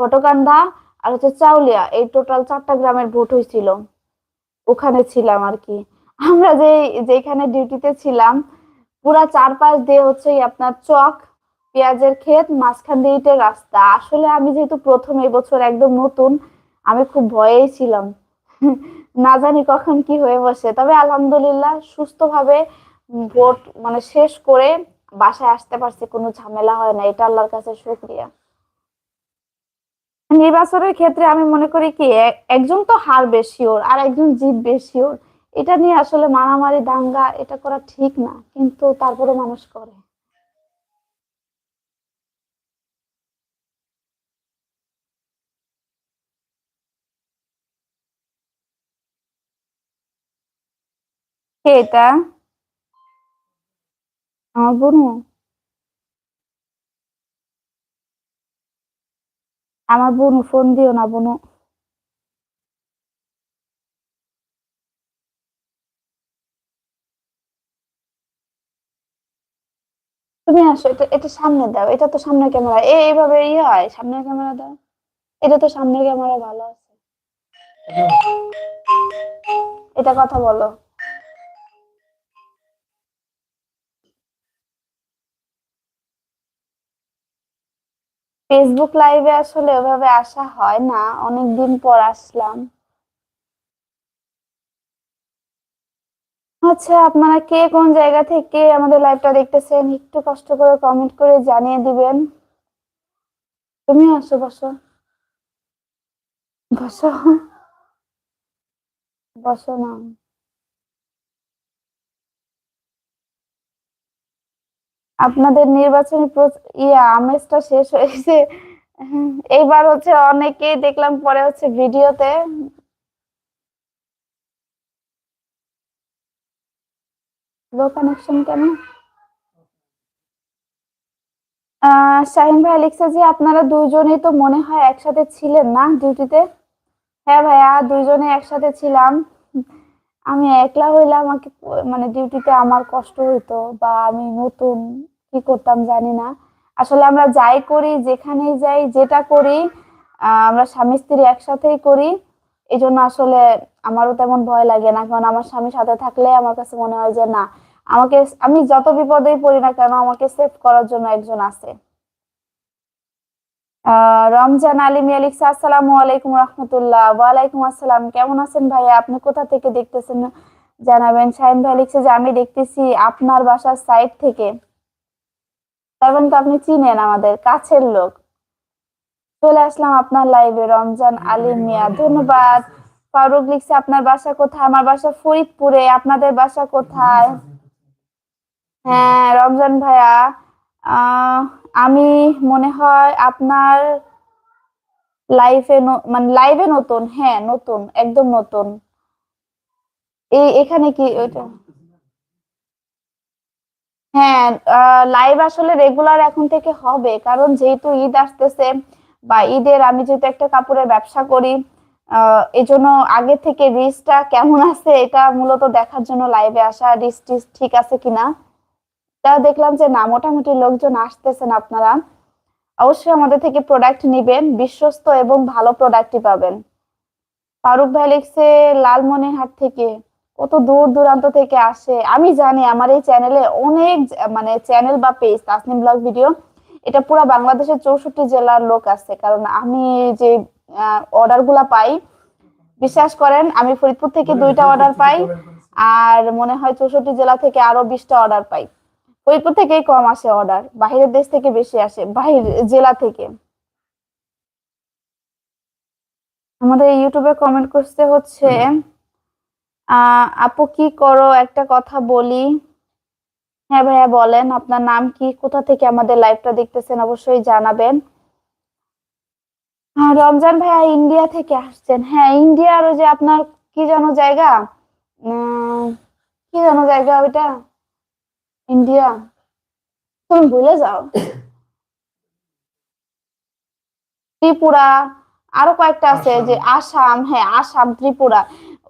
ফটোকান্দা আর হচ্ছে চাউলিয়া, এই টোটাল চারটা গ্রামের ভোট হয়েছিল। ওখানে ছিলাম আর কি। আমরা যে, যেখানে ডিউটিতে ছিলাম, পুরা চারপাশ দিয়ে হচ্ছে আপনার চক, পেঁয়াজের ক্ষেত, মাঝখান দিয়ে ইটের রাস্তা। আসলে আমি যেহেতু প্রথম এই বছর একদম নতুন, আমি খুব ভয়েই ছিলাম। না জানি কখন কি হয়ে বসে। তবে আলহামদুলিল্লাহ সুস্থভাবে ভোট মানে শেষ করে বাসায় আসতে পারছি, কোনো ঝামেলা হয় না। এটা আল্লাহর কাছে শুকরিয়া। নির্বাচনের ক্ষেত্রে আমি মনে করি কি একজন তো হারবে শিওর আর একজন জিতবে শিওর এটা নিয়ে আসলে মারামারি, দাঙ্গা, এটা করা ঠিক না, কিন্তু তারপরে মানুষ করে। এটা? বোনু। আমার বোনু ফোন দিও না বোনু। তুমি আসো এটা এটা সামনে দাও এটা তো সামনের ক্যামেরা। এইভাবে ইয়ে হয় সামনের ক্যামেরা দাও। এটা তো সামনের ক্যামেরা ভালো আছে। এটা কথা বলো। ফেসবুক লাইভে আসলে ওভাবে আসা হয় না। অনেক দিন পর আসলাম। আচ্ছা আপনারা কে কোন জায়গা থেকে আমাদের লাইভটা দেখতেছেন? একটু কষ্ট করে কমেন্ট করে জানিয়ে দিবেন। তুমি আসো, বসো। বসো। বসো না। আপনাদের নির্বাচনী ইয়া, আমেজটা শেষ হয়েছে। এইবার হচ্ছে অনেকেই দেখলাম, পরে হচ্ছে ভিডিওতে। লো কানেকশন কেন? শাহিন ভাই লিখছে যে আপনারা দুইজনেই তো মনে হয় একসাথে ছিলেন না ডিউটিতে? হ্যাঁ ভাইয়া, দুইজনে একসাথে ছিলাম। আমি একলা হইলে আমাকে মানে ডিউটিতে আমার কষ্ট হইতো বা আমি নতুন কি করতাম জানি না। আসলে আমরা যাই করি, যেখানেই যাই, যেটা করি আমরা স্বামী স্ত্রী একসাথেই করি। এই জন্য আসলে আমারও তেমন ভয় লাগে না। কারণ আমার স্বামী সাথে থাকলে আমার কাছে মনে হয় যে, না, আমাকে আমি যত বিপদেই পড়ি না কেন, আমাকে সেভ করার জন্য একজন আছে। রমজান আলী মিয়া লিখছে আসসালামু আলাইকুম রহমতুল্লাহ। ওয়ালাইকুম আসসালাম। কেমন আছেন ভাইয়া? আপনি কোথা থেকে দেখতেছেন? জানাবেন। শাহিন ভাই লিখছে যে, আমি দেখতেছি আপনার বাসার সাইড থেকে। তার মানে তো আপনি চিনেন আমাদের কাছের লোক। চলে আসলাম আপনার লাইভে রমজান আলী মিয়া, ধন্যবাদ। ফারুক লিখছে, আপনার বাসা কোথায়? আমার বাসা ফরিদপুরে, আপনাদের বাসা কোথায়? হ্যাঁ রমজান ভাইয়া আমি মনে হয় আপনার লাইফে মানে লাইভে নতুন হ্যাঁ নতুন, একদম নতুন। এই, এখানে কি ওইটা? হ্যাঁ লাইভ আসলে রেগুলার এখন থেকে হবে, কারণ যেহেতু ঈদ আসতেছে বা ঈদের আমি যেহেতু একটা কাপড়ের ব্যবসা করি এই জন্য আগে থেকে রিস্কটা কেমন আছে এটা মূলত দেখার জন্য লাইভে আসা, রিস্ক ঠিক আছে কিনা? তা দেখলাম যে না, মোটামুটি লোকজন আসতেছেন আপনারা। অবশ্যই আমাদের থেকে প্রোডাক্ট নিবেন, বিশ্বস্ত এবং ভালো প্রোডাক্টই পাবেন। ফারুক ভাই লিখছে, লালমনিরহাট থেকে। কত দূর দূরান্ত থেকে আসে। আমি জানি আমার এই চ্যানেলে অনেক মানে চ্যানেল বা পেজ তাসনিম ব্লগ ভিডিও এটা পুরো বাংলাদেশের চৌষট্টি জেলার লোক আছে। কারণ আমি যে অর্ডারগুলা পাই বিশ্বাস করেন আমি ফরিদপুর থেকে দুইটা অর্ডার পাই আর মনে হয় চৌষট্টি জেলা থেকে আরও বিশটা অর্ডার পাই। ফরিদপুর থেকেই কম আসে অর্ডার বাহিরের দেশ থেকে বেশি আসে বাহির জেলা থেকে। আমাদের ইউটিউবে কমেন্ট করতে হচ্ছে আপু কি করো? একটা কথা বলি। হ্যাঁ ভাইয়া বলেন। আপনার নাম কি? কোথা থেকে আমাদের লাইভটা দেখতেছেন? অবশ্যই জানাবেন। আহ, রমজান ভাইয়া ইন্ডিয়া থেকে আসছেন। হ্যাঁ ইন্ডিয়ার ওই যে আপনার কি যেন জায়গা? কি যেন জায়গা ওইটা? ইন্ডিয়া। তুমি ভুলে যাও। ত্রিপুরা। আরও কয়েকটা আছে যে আসাম। হ্যাঁ আসাম ত্রিপুরা।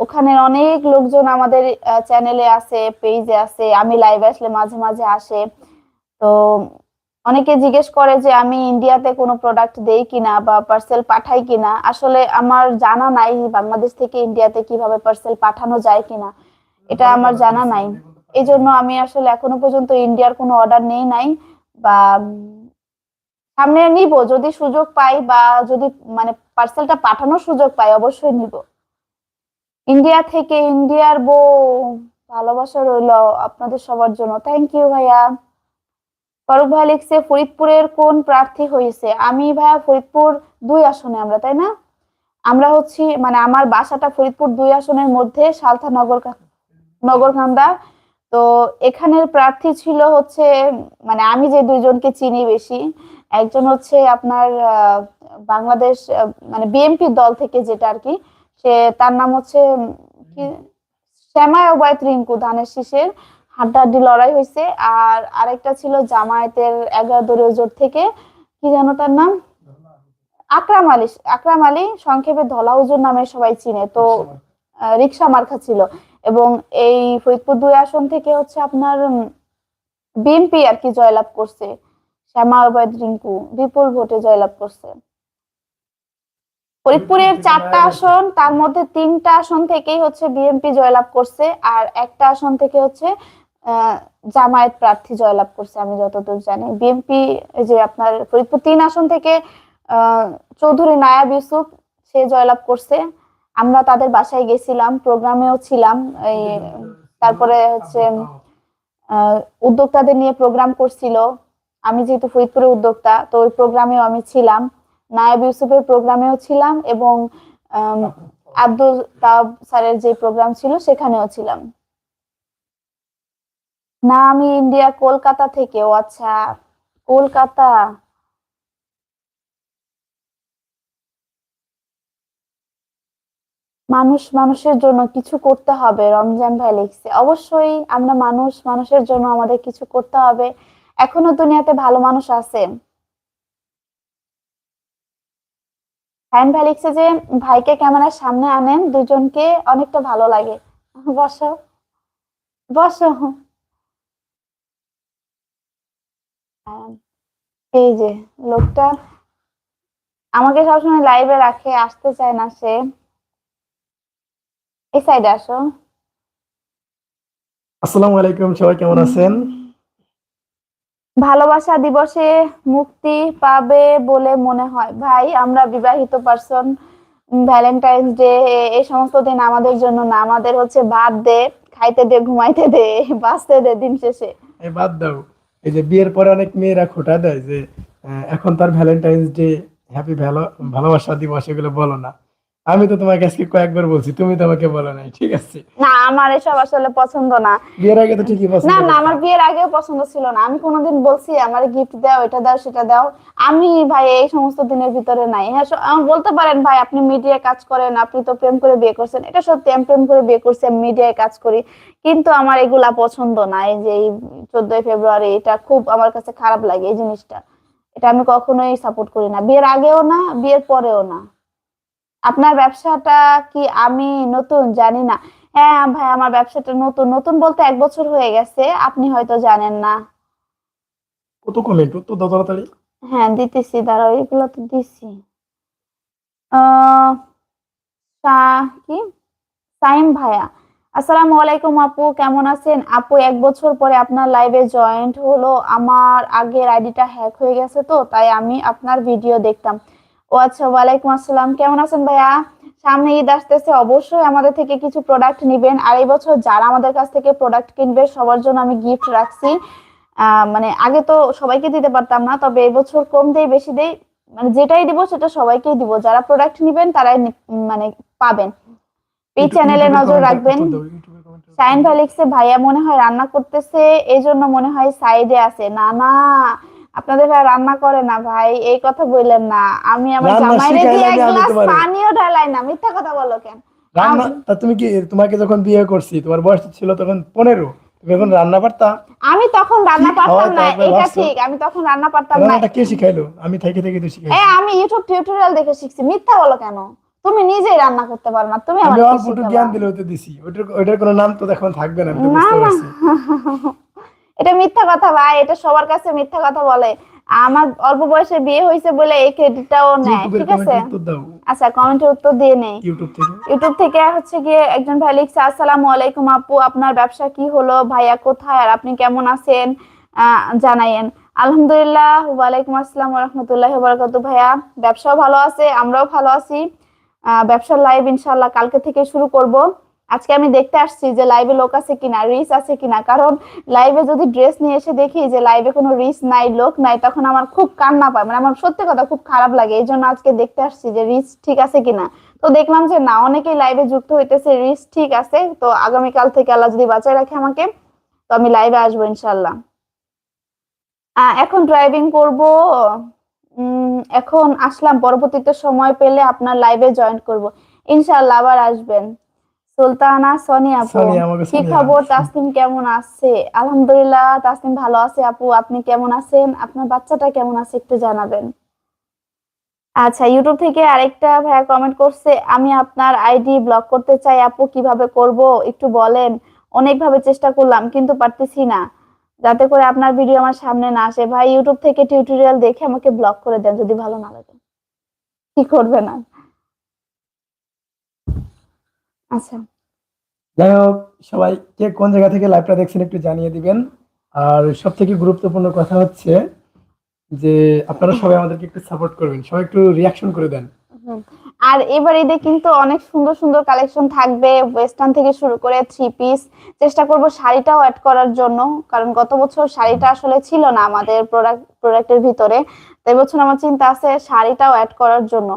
ওখানে অনেক লোকজন আমাদের চ্যানেলে আছে পেজে আছে আমি লাইভে আসলে মাঝে মাঝে আসে। তো অনেকে জিজ্ঞেস করে যে আমি ইন্ডিয়াতে কোনো প্রোডাক্ট দেই কিনা বা পার্সেল পাঠাই কিনা। আসলে আমার জানা নাই বাংলাদেশ থেকে ইন্ডিয়াতে কীভাবে পার্সেল পাঠানো যায় কিনা। এটা আমার জানা নাই। এই জন্য আমি আসলে এখনও পর্যন্ত ইন্ডিয়ার কোনো অর্ডার নেই নাই বা সামনে নিব। যদি সুযোগ পাই বা যদি মানে পার্সেলটা পাঠানোর সুযোগ পাই অবশ্যই নিব। ইন্ডিয়া থেকে ইন্ডিয়ার বউ। ভালোবাসা রইল আপনাদের সবার জন্য। থ্যাংক ইউ ভাইয়া। ফারুক ভাই লিখছে, ফরিদপুরের কোন প্রার্থী হয়েছে আমি ভাইয়া ফরিদপুর দুই আসনে আমরা, তাই না? আমরা হচ্ছি মানে আমার বাসাটা ফরিদপুর দুই আসনের মধ্যে, সালথা নগর নগরকান্দা তো এখানের প্রার্থী ছিল হচ্ছে মানে আমি যে দুইজনকে চিনি বেশি, একজন হচ্ছে আপনার বাংলাদেশ মানে বিএনপি দল থেকে যেটা আর কি সে তার নাম হচ্ছে কি? শ্যামা ওবায়ত রিঙ্কু ধানের শীষের হাড্ডাহাড্ডি লড়াই হয়েছে। আর আরেকটা ছিল জামায়াতের এগারো দলীয় জোট থেকে কি জানো তার নাম? আকরাম আলী আকরাম আলী সংক্ষেপে ধলা হুজুর নামে সবাই চিনে তো রিক্সা মার্কা ছিল। এবং এই ফরিদপুর দুই আসন থেকে হচ্ছে আপনার বিএনপি আর কি জয়লাভ করছে শ্যামা ওবায়দ রিঙ্কু বিপুল ভোটে জয়লাভ করছে। ফরিদপুরের চারটা আসন, তার মধ্যে তিনটা আসন থেকেই হচ্ছে বিএনপি জয়লাভ করছে, আর একটা আসন থেকে হচ্ছে জামায়াত প্রার্থী জয়লাভ করছে, আমি যতদূর জানি। বিএনপি যে আপনার ফরিদপুর তিন আসন থেকে চৌধুরী নায়াব ইউসুফ, সে জয়লাভ করছে। আমরা তাদের বাসায় গেছিলাম, প্রোগ্রামেও ছিলাম, এই, তারপরে হচ্ছে উদ্যোক্তাদের নিয়ে প্রোগ্রাম করছিল। আমি যেহেতু ফরিদপুরের উদ্যোক্তা, তো ওই প্রোগ্রামেও আমি ছিলাম। নায়াব ইউসুফের প্রোগ্রামেও ছিলাম এবং আব্দুল তাব স্যারের যে প্রোগ্রাম ছিল সেখানেও ছিলাম। না, আমি ইন্ডিয়া, কলকাতা থেকে ও আচ্ছা। কলকাতা? মানুষ মানুষের জন্য কিছু করতে হবে, রমজান ভাই লিখছে। অবশ্যই আমরা মানুষ, মানুষের জন্য আমাদের কিছু করতে হবে। এখনও দুনিয়াতে ভালো মানুষ আছে। হ্যান্ড লিখছে যে ভাইকে ক্যামেরার সামনে আনেন দুজনকে অনেকটা ভালো লাগে। বসো বসো। এই যে লোকটা আমাকে সবসময় লাইভে রাখে আসতে চায় না সে। এই সাইডে আসো। আসসালামু আলাইকুম সবাই কেমন আছেন? ভালোবাসা দিবসে মুক্তি পাবে বলে মনে হয়। ভাই, আমরা বিবাহিত পার্সন ভ্যালেন্টাইন্স ডে এই সমস্ত দিন আমাদের জন্য না। আমাদের হচ্ছে ভাত দে, খাইতে দে, ঘুমাইতে দে, বাঁচতে দে দিন শেষে। এই বাদ দাও। এই যে বিয়ের পরে অনেক মেয়েরা খোটা দেয় যে এখন তার ভ্যালেন্টাইন্স ডে হ্যাপি ভালো, ভালোবাসা দিবস এগুলো বলো না। আমি তো তোমাকে আজকে কয়েকবার বলছি তুমি তো আমাকে বলো নাই ঠিক আছে? না আমার এসব আসলে পছন্দ না। বিয়ের আগে তো ঠিকই পছন্দ না না আমার বিয়ের আগেও পছন্দ ছিল না। আমি কোনোদিন বলছি আমার গিফট দাও এটা দাও সেটা দাও। আমি ভাই এই সমস্ত দিনের ভিতরে নাই। হ্যাঁ বলতে পারেন ভাই আপনি মিডিয়ায় কাজ করেন আপনি তো প্রেম করে বিয়ে করছেন। এটা সত্যি আমি প্রেম করে বিয়ে করছি আমি মিডিয়ায় কাজ করি। কিন্তু আমার এগুলা পছন্দ না। এই যে এই চোদ্দই ফেব্রুয়ারি এটা খুব আমার কাছে খারাপ লাগে এই জিনিসটা। এটা আমি কখনোই সাপোর্ট করি না। বিয়ের আগেও না বিয়ের পরেও না। আপনার ব্যবসাটা কি আমি নতুন? জানি না। হ্যাঁ ভাই আমার ব্যবসাটা নতুন। নতুন বলতে এক বছর হয়ে গেছে আপনি হয়তো জানেন না। কত কমেন্ট তো দাও তাড়াতাড়ি। হ্যাঁ দিতেছি দাঁড়াও এগুলো তো দিছি। কি? সাইম ভাইয়া। আসসালামু আলাইকুম আপু কেমন আছেন? আপু এক বছর পরে আপনার লাইভে জয়েন্ট হলো। আমার আগের আইডিটা হ্যাক হয়ে গেছে তো তাই আমি আপনার ভিডিও দেখতাম। ও আচ্ছা ওয়ালাইকুম আসসালাম। কেমন আছেন ভাইয়া? সামনে ঈদ আসতেছে অবশ্যই আমাদের থেকে কিছু প্রোডাক্ট নিবেন। আর এই বছর যারা আমাদের কাছ থেকে প্রোডাক্ট কিনবে সবার জন্য আমি গিফট রাখছি। মানে আগে তো সবাইকে দিতে পারতাম না তবে এবছর কম দেই বেশি দেই। মানে যেটাই দিব সেটা সবাইকেই দিব। যারা প্রোডাক্ট নিবেন তারাই মানে পাবেন। এই চ্যানেলে নজর রাখবেন। সাইন। ফেলিক্সে ভাইয়া মনে হয় রান্না করতেছে এই জন্য মনে হয় সাইডে আছে। না না। আপনাদের ভাই রান্না করে না ভাই এই কথা বললেন না। আমি আমার জামাইরে দিয়ে এক গ্লাস পানিও ঢালাই না মিথ্যা কথা বলো কেন? রান্না তুমি কি তোমাকে যখন বিয়ে করছি তোমার বয়স ছিল তখন পনেরো তুমি এখন রান্না পারতা? আমি তখন রান্না পারতাম না এটা? ঠিক আমি তখন রান্না পারতাম না। এটা কে শিখাইলো? আমি থেকে থেকে তো শিখাই এ আমি ইউটিউব টিউটোরিয়াল দেখে শিখছি মিথ্যা বলো কেন? তুমি নিজেই রান্না করতে পারো না তুমি আমি আমাকে অল্প জ্ঞান দিলে হতে দিছি। ওটার ওইটার কোনো নাম তো এখন থাকবে না আমি বুঝতে পারছি। এটা মিথ্যা কথা ভাই এটা সবার কাছে মিথ্যা কথা বলে। আমার অল্প বয়সে বিয়ে হয়েছে বলে এই ক্রেডিটটাও নেয় ঠিক আছে? আচ্ছা কমেন্টের উত্তর দিয়ে নেই। ইউটিউব থেকে। ইউটিউব থেকে হচ্ছে গিয়ে একজন ভাই লিখছে আসসালামু আলাইকুম আপু আপনার ব্যবসা কি হলো? ভাইয়া কোথায়? আর আপনি কেমন আছেন? জানাইয়েন। আলহামদুলিল্লাহ ওয়ালাইকুম আসসালাম রহমতুল্লাহ বারাকাতু ভাইয়া ব্যবসাও ভালো আছে আমরাও ভালো আছি। ব্যবসার লাইভ ইনশাল্লাহ কালকে থেকে শুরু করব। আজকে আমি দেখতে আসছি যে লাইভে লোক আছে কিনা রিস আছে কিনা। কারণ লাইভে যদি ড্রেস নিয়ে এসে দেখি যে লাইভে কোনো রিস নাই, লোক নাই, তখন আমার খুব কান্না পায়। মানে আমার সত্যি কথা খুব খারাপ লাগে। এই জন্য আজকে দেখতে আসছি যে রিস ঠিক আছে কিনা। তো দেখলাম যে না, অনেকেই লাইভে যুক্ত হইতেছে রিস ঠিক আছে। তো আগামীকাল থেকে আল্লাহ যদি বাঁচায় রাখে আমাকে, তো আমি লাইভে আসব ইনশাল্লাহ এখন ড্রাইভিং করব। এখন আসলাম। পরবর্তীতে সময় পেলে আপনার লাইভে জয়েন করব। ইনশাল্লাহ আবার আসবেন। সুলতানা সোনিয়া আপু। কি খবর? তাসনিম কেমন আছে? আলহামদুলিল্লাহ তাসনিম ভালো আছে আপু। আপনি কেমন আছেন? আপনার বাচ্চাটা কেমন আছে একটু জানাবেন। আচ্ছা ইউটিউব থেকে আরেকটা ভাইয়া কমেন্ট করছে আমি আপনার আইডি ব্লক করতে চাই আপু কীভাবে করব? একটু বলেন। অনেকভাবে চেষ্টা করলাম কিন্তু পারতেছি না। যাতে করে আপনার ভিডিও আমার সামনে না আসে। ভাই ইউটিউব থেকে টিউটোরিয়াল দেখে আমাকে ব্লক করে দেন যদি ভালো না লাগে। কি করবে না আচ্ছা। যাই হোক সবাই কে কোন জায়গা থেকে লাইভটা দেখছেন একটু জানিয়ে দিবেন। আর সব থেকে গুরুত্বপূর্ণ কথা হচ্ছে যে আপনারা সবাই আমাদেরকে একটু সাপোর্ট করবেন সবাই একটু রিয়াকশন করে দেন। আর এবার ঈদে কিন্তু অনেক সুন্দর সুন্দর কালেকশন থাকবে ওয়েস্টার্ন থেকে শুরু করে থ্রি পিস চেষ্টা করব শাড়িটাও অ্যাড করার জন্য কারণ গত বছর শাড়িটা আসলে ছিল না আমাদের প্রোডাক্ট প্রোডাক্টের ভিতরে। তো এবছর আমার চিন্তা আছে শাড়িটাও অ্যাড করার জন্য।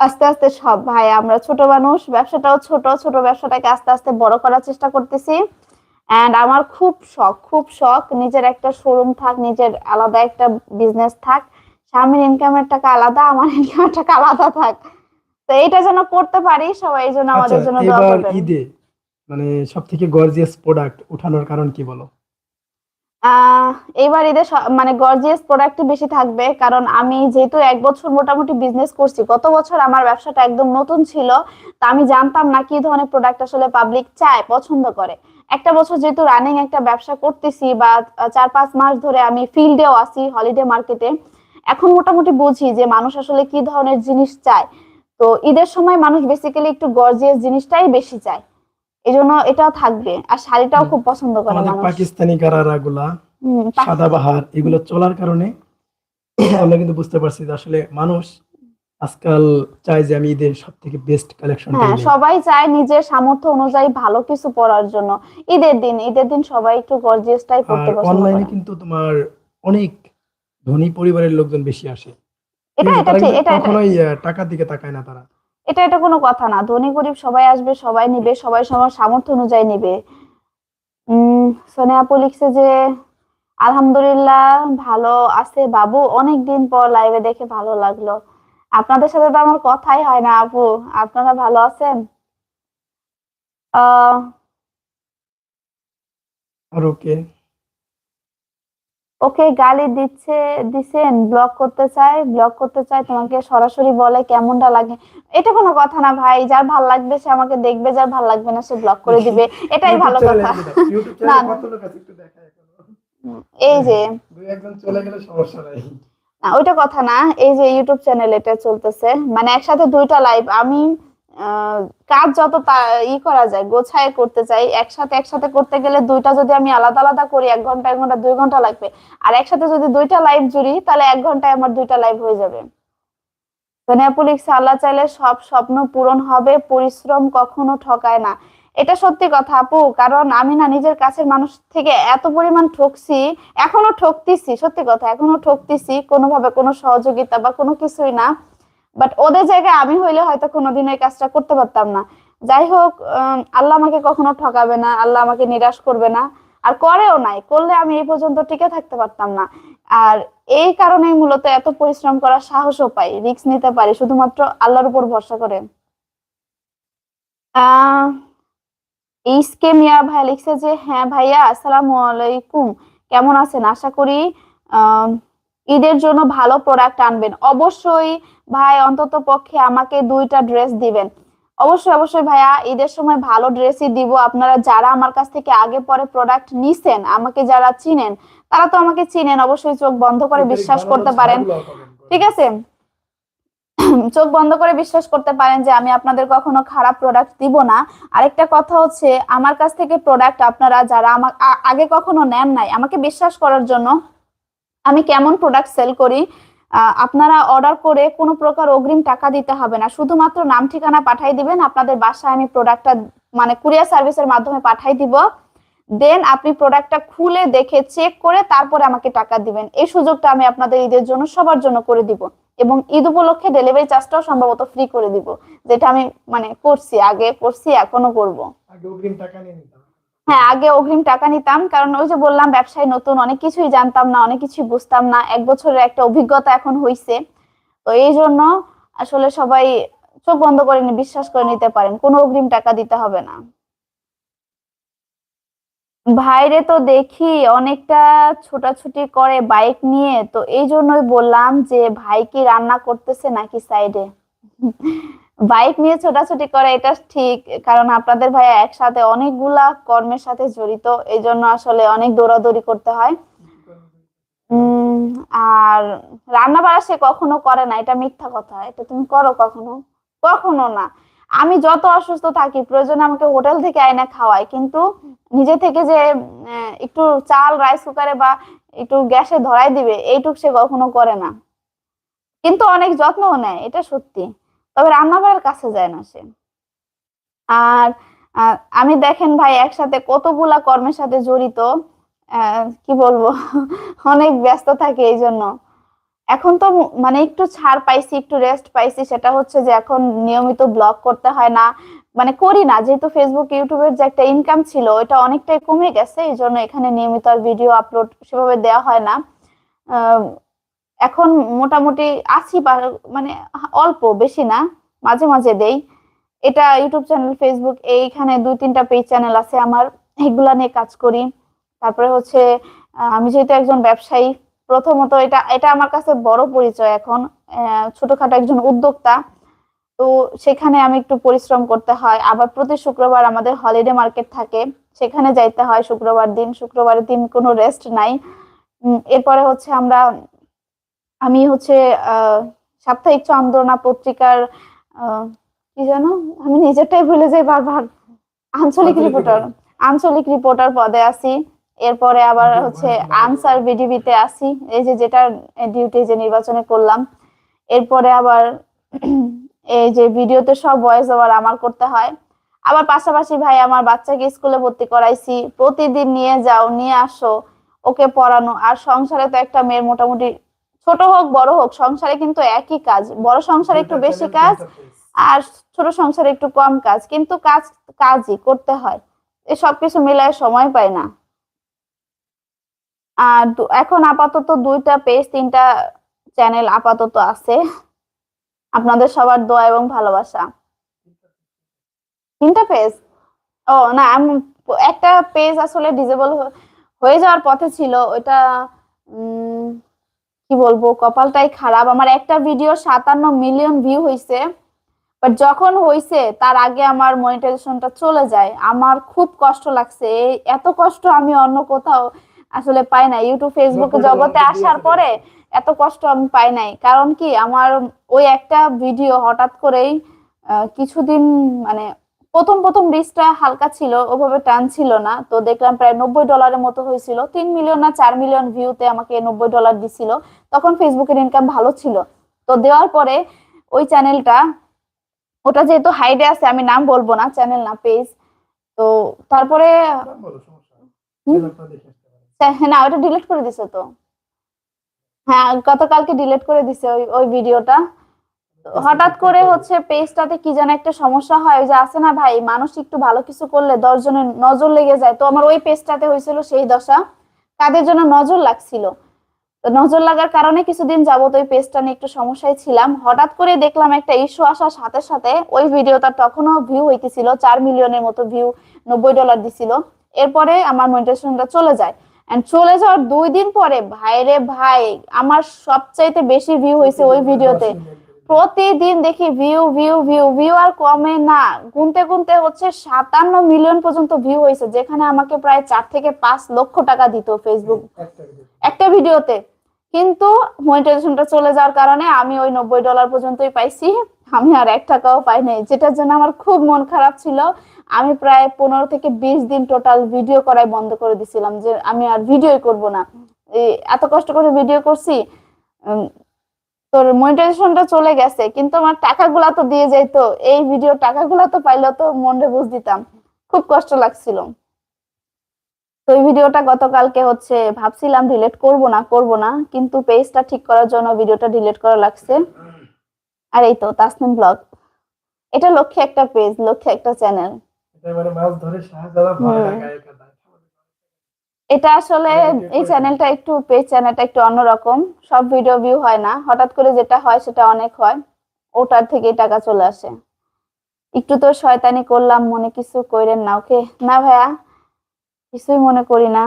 আস্তে আস্তে সব ভাই আমরা ছোট মানুষ ব্যবসাটাও ছোট ছোট ব্যবসাটাকে আস্তে আস্তে বড় করার চেষ্টা করতেছি। এন্ড আমার খুব শখ খুব শখ নিজের একটা শোরুম থাক নিজের আলাদা একটা বিজনেস থাক স্বামীর ইনকামের টাকা আলাদা আমার ইনকামের টাকা আলাদা থাক। তো এটা যেন করতে পারি সবাই এই জন্য আচ্ছা আমাদের জন্য দোয়া করবেন। ঈদে মানে সব থেকে গর্জিয়াস প্রোডাক্ট উঠানোর কারণ কি বলো? এইবার ঈদে মানে গর্জিয়াস প্রোডাক্টই বেশি থাকবে। কারণ আমি যেহেতু এক বছর মোটামুটি বিজনেস করছি, গত বছর আমার ব্যবসাটা একদম নতুন ছিল, তা আমি জানতাম না কি ধরনের প্রোডাক্ট আসলে পাবলিক চায়, পছন্দ করে। একটা বছর যেহেতু রানিং একটা ব্যবসা করতেছি বা চার পাঁচ মাস ধরে আমি ফিল্ডেও আছি হলিডে মার্কেটে এখন মোটামুটি বুঝি যে মানুষ আসলে কি ধরনের জিনিস চায়। তো ঈদের সময় মানুষ বেসিক্যালি একটু গর্জিয়াস জিনিসটাই বেশি চায়। এই জন্য এটাও থাকবে। আর শাড়িটাও খুব পছন্দ করে মানুষ। পাকিস্তানি গারারা গুলা সাদাবাহার এগুলো চলার কারণে আমরা কিন্তু বুঝতে পারছি যে আসলে মানুষ আজকাল চায় যে আমি ঈদের সব থেকে বেস্ট কালেকশন হ্যাঁ সবাই চায় নিজের সামর্থ্য অনুযায়ী ভালো কিছু পরার জন্য। ঈদের দিন ঈদের দিন সবাই একটু গর্জিয়াসটাই আর পড়তে পছন্দ অনলাইনে কিন্তু তোমার অনেক ধনী পরিবারের লোকজন বেশি আসে। এটা এটা ঠিক এটা কখনোই টাকার দিকে তাকায় না তারা। এটা এটা কোনো কথা না। ধনী গরিব সবাই আসবে, সবাই নিবে, সবাই সবার সামর্থ্য অনুযায়ী নিবে। উম, সোনিয়া লিখছে যে, আলহামদুলিল্লাহ, ভালো আছে বাবু। অনেক দিন পর লাইভে দেখে ভালো লাগল। আপনাদের সাথে তো আমার কথাই হয় না আপু। আপনারা ভালো আছেন? আহ ওকে। ওকে গালি দিচ্ছে দিছেন ব্লক করতে চায় ব্লক করতে চায় তোমাকে সরাসরি বলে কেমনটা লাগে। এটা কোনো কথা না ভাই যার ভালো লাগবে সে আমাকে দেখবে যার ভালো লাগবে না সে ব্লক করে দিবে। এটাই ভালো কথা। ইউটিউব না, কত লোক আছে একটু দেখায় এখনও। এই যে। চলে গেলে সমস্যা নাই। না, ওইটা কথা না এই যে ইউটিউব চ্যানেল এটা চলতেছে। মানে একসাথে দুইটা লাইভ আমি কাজ যত ই করা যায়, গোছায় করতে চাই, একসাথে একসাথে করতে গেলে দুইটা যদি আমি আলাদা আলাদা করি, এক ঘণ্টা এক ঘণ্টা, দুই ঘণ্টা লাগবে। আর একসাথে যদি দুইটা লাইভ জুড়ি, তাহলে এক ঘন্টায় আমার দুইটা লাইভ হয়ে যাবে। লিখছে আল্লাহ চাইলে সব স্বপ্ন পূরণ হবে, পরিশ্রম কখনো ঠকায় না। এটা সত্যি কথা আপু, কারণ আমি না নিজের কাছের মানুষ থেকে এত পরিমাণ ঠকছি, এখনও ঠকতেছি, সত্যি কথা, এখনও ঠকতেছি, কোনোভাবে কোনো সহযোগিতা বা কোনো কিছুই না। বাট ওদের জায়গায় আমি হইলে হয়তো কোনোদিন এই কাজটা করতে পারতাম না। যাই হোক আল্লাহ আমাকে কখনো ঠকাবে না আল্লাহ আমাকে নিরাশ করবে না আর করেও নাই। করলে আমি এই পর্যন্ত টিকে থাকতে পারতাম না। আর এই কারণেই মূলত এত পরিশ্রম করার সাহসও পাই রিস্ক নিতে পারি শুধুমাত্র আল্লাহর উপর ভরসা করে। আহ এইসকে মিয়া ভাই লিখছে যে হ্যাঁ ভাইয়া আসসালামু আলাইকুম। কেমন আছেন? আশা করি আহ, ঈদের জন্য ভালো প্রোডাক্ট আনবেন। অবশ্যই ভাই অন্তত পক্ষে আমাকে দুইটা ড্রেস দিবেন। অবশ্যই অবশ্যই ভাইয়া ঈদের সময় ভালো ড্রেসই দিব। আপনারা যারা আমার কাছ থেকে আগে পরে প্রোডাক্ট নিছেন আমাকে যারা চিনেন তারা তো আমাকে চিনেন। অবশ্যই চোখ বন্ধ করে বিশ্বাস করতে পারেন। ঠিক আছে? চোখ বন্ধ করে বিশ্বাস করতে পারেন যে আমি আপনাদের কখনো খারাপ প্রোডাক্ট দিব না। আরেকটা কথা হচ্ছে আমার কাছ থেকে প্রোডাক্ট আপনারা যারা আমার আগে কখনো নেন নাই আমাকে বিশ্বাস করার জন্য আমি কেমন প্রোডাক্ট সেল করি আপনারা অর্ডার করে কোনো প্রকার অগ্রিম টাকা দিতে হবে না। শুধুমাত্র নাম ঠিকানা পাঠিয়ে দিবেন, আপনাদের বাসায় আমি প্রোডাক্টটা মানে কুরিয়ার সার্ভিসের মাধ্যমে পাঠিয়ে দিব। দেন আপনি প্রোডাক্টটা খুলে দেখে চেক করে তারপরে আমাকে টাকা দিবেন। এই সুযোগটা আমি আপনাদের ঈদের জন্য, সবার জন্য করে দিব। এবং ঈদ উপলক্ষে ডেলিভারি চার্জটাও সম্ভবত ফ্রি করে দিব। যেটা আমি মানে করছি, আগে করছি এখনও করব। টাকা নিয়ে নিতাম। হ্যাঁ আগে অগ্রিম টাকা নিতাম, কারণ ওই যে বললাম, ব্যবসায় নতুন, অনেক কিছুই জানতাম না, অনেক কিছুই বুঝতাম না। এক বছরের একটা অভিজ্ঞতা এখন হইছে। তো এই জন্য আসলে সবাই চোখ বন্ধ করে বিশ্বাস করে নিতে পারেন, কোনো অগ্রিম টাকা দিতে হবে না। ভাইরে তো দেখি অনেকটা ছোটাছুটি করে বাইক নিয়ে, তো এই জন্যই বললাম যে ভাই কি রান্না করতেছে নাকি সাইডে? বাইক নিয়ে ছোটাছুটি করে, এটা ঠিক, কারণ আপনাদের ভাই একসাথে অনেকগুলা কর্মের সাথে জড়িত এই জন্য আসলে অনেক দৌড়াদৌড়ি করতে হয়। আর রান্না বাড়া সে কখনো করে না, এটা মিথ্যা কথা, এটা তুমি করো কখনো? কখনো না। আমি যত অসুস্থ থাকি, প্রয়োজনে আমাকে হোটেল থেকে আইনা খাওয়ায়, কিন্তু নিজে থেকে যে একটু চাল, রাইস কুকারে বা একটু গ্যাসে ধরাই দিবে, এইটুক সে কখনো করে না। কিন্তু অনেক যত্নও নেয়, এটা সত্যি। তবে রান্না বাড়ার কাছে যায় না সে। আর আমি দেখেন ভাই, একসাথে কতগুলা কর্মের সাথে জড়িত কি বলব, অনেক ব্যস্ত থাকে এই জন্য। এখন তো মানে একটু ছাড় পাইছি, একটু রেস্ট পাইছি, সেটা হচ্ছে যে এখন নিয়মিত ব্লগ করতে হয় না। মানে করি না, যেহেতু ফেসবুক ইউটিউবের যে একটা ইনকাম ছিল ওটা অনেকটাই কমে গেছে, এই জন্য এখানে নিয়মিত আর ভিডিও আপলোড সেভাবে দেওয়া হয় না। এখন মোটামুটি আছি মানে অল্প, বেশি না, মাঝে মাঝে দেই। এটা ইউটিউব চ্যানেল, ফেসবুক, এইখানে দুই তিনটা পেজ চ্যানেল আছে আমার, এগুলা নিয়ে কাজ করি। তারপরে হচ্ছে আমি যেহেতু একজন ব্যবসায়ী, প্রথমত এটা এটা আমার কাছে বড় পরিচয় এখন ছোটখাটো একজন উদ্যোক্তা। তো সেখানে আমি একটু পরিশ্রম করতে হয়। আবার প্রতি শুক্রবার আমাদের হলিডে মার্কেট থাকে, সেখানে যাইতে হয় শুক্রবার দিন। শুক্রবারের দিন কোনো রেস্ট নাই। এরপরে হচ্ছে আমরা আমি হচ্ছে সাপ্তাহিক চন্দ্রনা পত্রিকার কি জানো আমি নিজেরটাই ভুলে যাই বারবার আঞ্চলিক রিপোর্টার আঞ্চলিক রিপোর্টার পদে আছি। এরপরে আবার হচ্ছে আনসার বিডিবিতে আছি। এই যে যেটা ডিউটি যে নির্বাচনে করলাম। এরপরে আবার এই যে ভিডিওতে সব ভয়েস ওভার আমার করতে হয়। আবার পাশাপাশি ভাই আমার বাচ্চাকে স্কুলে ভর্তি করাইছি। প্রতিদিন নিয়ে যাও নিয়ে আসো ওকে পড়ানো। আর সংসারে তো একটা মেয়ের মোটামুটি ছোট হোক বড় হোক সংসারে কিন্তু একই কাজ। বড় সংসারে একটু বেশি কাজ আর ছোট সংসারে একটু কম কাজ। কিন্তু কাজ কাজই করতে হয়। এই সবকিছু মিলায় সময় পাই না। আর এখন আপাতত দুইটা পেজ তিনটা চ্যানেল আপাতত আছে। আপনাদের সবার দোয়া এবং ভালোবাসা। তিনটা পেজ ও না আমি একটা পেজ আসলে ডিজেবল হয়ে যাওয়ার পথে ছিল। ওইটা উম, কি বলব কপালটাই খারাপ। আমার একটা ভিডিও সাতান্ন মিলিয়ন ভিউ হয়েছে বাট যখন হয়েছে তার আগে আমার মনিটাইজেশনটা চলে যায়। আমার খুব কষ্ট লাগছে। এত কষ্ট আমি অন্য কোথাও আসলে পাই না ইউটিউব ফেসবুক জগতে আসার পরে এত কষ্ট আমি পাই নাই। কারণ কি আমার ওই একটা ভিডিও হঠাৎ করেই কিছুদিন মানে প্রথম প্রথম রিচটা হালকা ছিল ওভাবে টান ছিল না। তো দেখলাম প্রায় নব্বই ডলারের মতো হয়েছিল। তিন মিলিয়ন না চার মিলিয়ন ভিউতে আমাকে নব্বই ডলার দিছিল। তখন ফেসবুকের ইনকাম ভালো ছিল। তো দেওয়ার পরে ওই চ্যানেলটা ওটা যেহেতু হাইডে আছে আমি নাম বলব না চ্যানেল না পেজ তো তারপরে হ্যাঁ, না ওটা ডিলিট করে দিছে তো। হ্যাঁ গতকালকে ডিলিট করে দিছে ওই ওই ভিডিওটা হঠাৎ করে হচ্ছে পেজটাতে কি যেন একটা সমস্যা হয় ওই যে আছে না ভাই মানুষ একটু ভালো কিছু করলে দশ জনের নজর লেগে যায়। তো আমার ওই পেজটাতে হয়েছিল সেই দশা। কাদের জন্য নজর লাগছিল? নজর লাগার কারণে কিছুদিন যাবত ওই পেজটা নিয়ে একটু সমস্যায় ছিলাম। হঠাৎ করে দেখলাম একটা ইস্যু আসার সাথে সাথে ওই ভিডিওটা তখনও ভিউ হইতেছিল চার মিলিয়নের মতো ভিউ নব্বই ডলার দিছিল। এরপরে আমার মনিটাইজেশনটা চলে যায়। এন্ড চলে যাওয়ার দুই দিন পরে ভাইরে ভাই আমার সবচাইতে বেশি ভিউ হয়েছে ওই ভিডিওতে। প্রতিদিন দেখি ভিউ ভিউ ভিউ ভিউ আর কমে না। গুনতে গুনতে হচ্ছে সাতান্ন মিলিয়ন পর্যন্ত ভিউ হয়েছে, যেখানে আমাকে প্রায় চার থেকে পাঁচ লক্ষ টাকা দিত ফেসবুক একটা ভিডিওতে। কিন্তু মনিটাইজেশনটা চলে যাওয়ার কারণে আমি ওই নব্বই ডলার পর্যন্তই পাইছি, আমি আর এক টাকাও পাই নাই। যেটার জন্য আমার খুব মন খারাপ ছিল। আমি প্রায় পনেরো থেকে বিশ দিন টোটাল ভিডিও করাই বন্ধ করে দিছিলাম যে আমি আর ভিডিওই করব না। এত কষ্ট করে ভিডিও করছি তোর মনিটাইজেশনটা চলে গেছে কিন্তু আমার টাকাগুলা তো দিয়ে যাইতো এই ভিডিও টাকাগুলা তো পাইলে তো মনে বুঝ দিতাম। খুব কষ্ট লাগছিল। তো এই ভিডিওটা গতকালকে হচ্ছে ভাবছিলাম ডিলিট করব না করব না কিন্তু পেজটা ঠিক করার জন্য ভিডিওটা ডিলিট করা লাগছে। আর এই তো তাসনিম ব্লগ এটা লক্ষ্যে একটা পেজ লক্ষ্যে একটা চ্যানেল এটা মানে মাছ ধরে শাহজাদা ভয় হুম। এটা আসলে এই চ্যানেলটা একটু পেজ চ্যানেলটা একটু অন্যরকম। সব ভিডিও ভিউ হয় না। হঠাৎ করে যেটা হয় সেটা অনেক হয়। ওটার থেকেই টাকা চলে আসে। একটু তো শয়তানি করলাম মনে কিছু কইরেন না ওকে? না ভাইয়া কিছুই মনে করি না।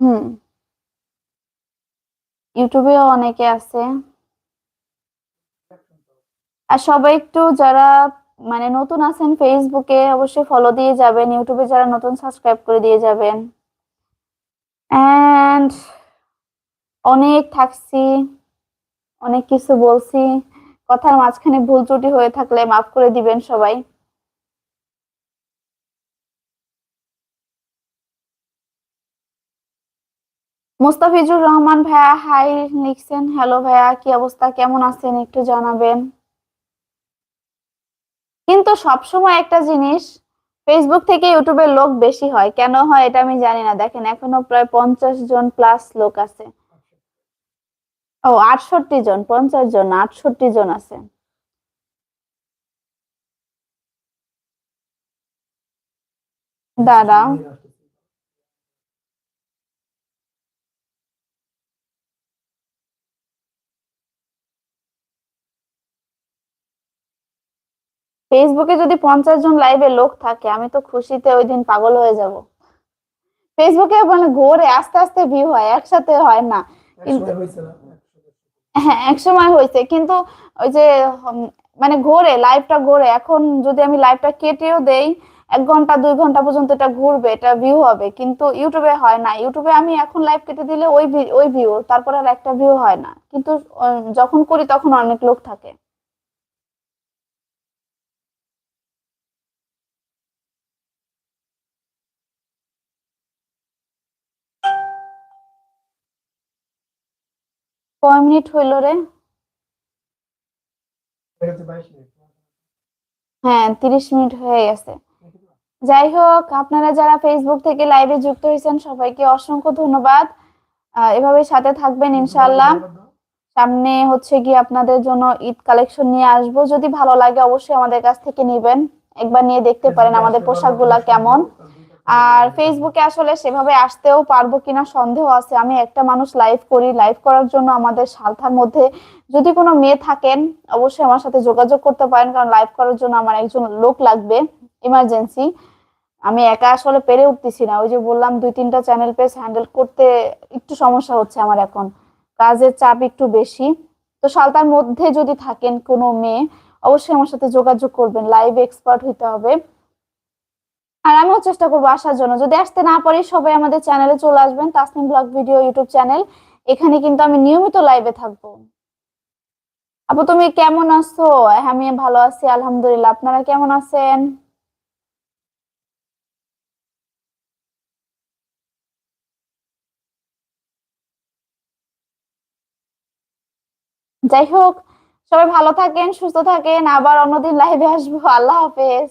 হুম। ইউটিউবেও অনেকে আছে। আর সবাই একটু যারা মানে নতুন আছেন ফেসবুকে অবশ্যই ফলো দিয়ে যাবেন। ইউটিউবে যারা নতুন সাবস্ক্রাইব করে দিয়ে যাবেন। এন্ড অনেক থাকছি, অনেক কিছু বলছি। কথার মাঝখানে ভুল ত্রুটি হয়ে থাকলে মাফ করে দিবেন সবাই। মুস্তাফিজুর রহমান ভাইয়া হাই লিখছেন। হ্যালো ভাইয়া, কি অবস্থা? কেমন আছেন? একটু জানাবেন। কিন্তু সবসময় একটা জিনিস ফেসবুক থেকে ইউটিউবে লোক বেশি হয়। কেন হয় এটা আমি জানি না। দেখেন এখনও প্রায় পঞ্চাশ জন প্লাস লোক আছে। ও, আটষট্টি জন, পঞ্চাশ জন, আটষট্টি জন আছে। দাঁড়াও। ফেসবুকে যদি পঞ্চাশ জন লাইভে লোক থাকে আমি তো খুশিতে ওই দিন পাগল হয়ে যাব। ফেসবুকে মানে ঘোরে আস্তে আস্তে ভিউ হয় একসাথে হয় না। কিন্তু- হ্যাঁ এক সময় হয়েছে। কিন্তু ওই যে মানে ঘোরে লাইভটা ঘোরে। এখন যদি আমি লাইভটা কেটেও দেই এক ঘণ্টা দুই ঘণ্টা পর্যন্ত এটা ঘুরবে এটা ভিউ হবে। কিন্তু ইউটিউবে হয় না। ইউটিউবে আমি এখন লাইভ কেটে দিলে ওই ওই ভিউ তারপরে আর একটা ভিউ হয় না। কিন্তু যখন করি তখন অনেক লোক থাকে। কয় মিনিট হইল রে? এটা হচ্ছে 22 মিনিট। হ্যাঁ তিরিশ মিনিট হয়ে গেছে। যাই হোক আপনারা যারা ফেসবুক থেকে লাইভে যুক্ত হয়েছেন সবাইকে অসংখ্য ধন্যবাদ। এভাবে সাথে থাকবেন ইনশাল্লাহ সামনে হচ্ছে কি আপনাদের জন্য ঈদ কালেকশন নিয়ে আসব। যদি ভালো লাগে অবশ্যই আমাদের কাছ থেকে নেবেন। একবার নিয়ে দেখতে পারেন আমাদের পোশাকগুলা কেমন। আর ফেসবুকে আসলে সেভাবে আসতেও পারব কিনা সন্দেহ আছে। আমি একটা মানুষ লাইভ করি লাইভ করার জন্য আমাদের সালথার মধ্যে যদি কোনো মেয়ে থাকেন, অবশ্যই আমার সাথে যোগাযোগ করতে পারেন, কারণ লাইভ করার জন্য আমার একজন লোক লাগবে ইমার্জেন্সি আমি একা আসলে পেরে উঠতেছি না। ওই যে বললাম, দুই তিনটা চ্যানেল পেজ হ্যান্ডেল করতে একটু সমস্যা হচ্ছে আমার এখন। কাজের চাপ একটু বেশি। তো সালতার মধ্যে যদি থাকেন কোনো মেয়ে, অবশ্যই আমার সাথে যোগাযোগ করবেন। লাইভ এক্সপার্ট হইতে হবে। আর আমিও চেষ্টা করব আসার জন্য। যদি আসতে না পারি, সবাই আমাদের চ্যানেলে চলে আসবেন, Tasnim blog video YouTube channel এখানে কিন্তু আমি নিয়মিত লাইভে থাকব। আপু, তুমি কেমন আছো? আমি ভালো আছি, আলহামদুলিল্লাহ। আপনারা কেমন আছেন? যাই হোক, সবাই ভালো থাকেন, সুস্থ থাকেন। আবার অন্যদিন লাইভে আসব। আল্লাহ হাফেজ।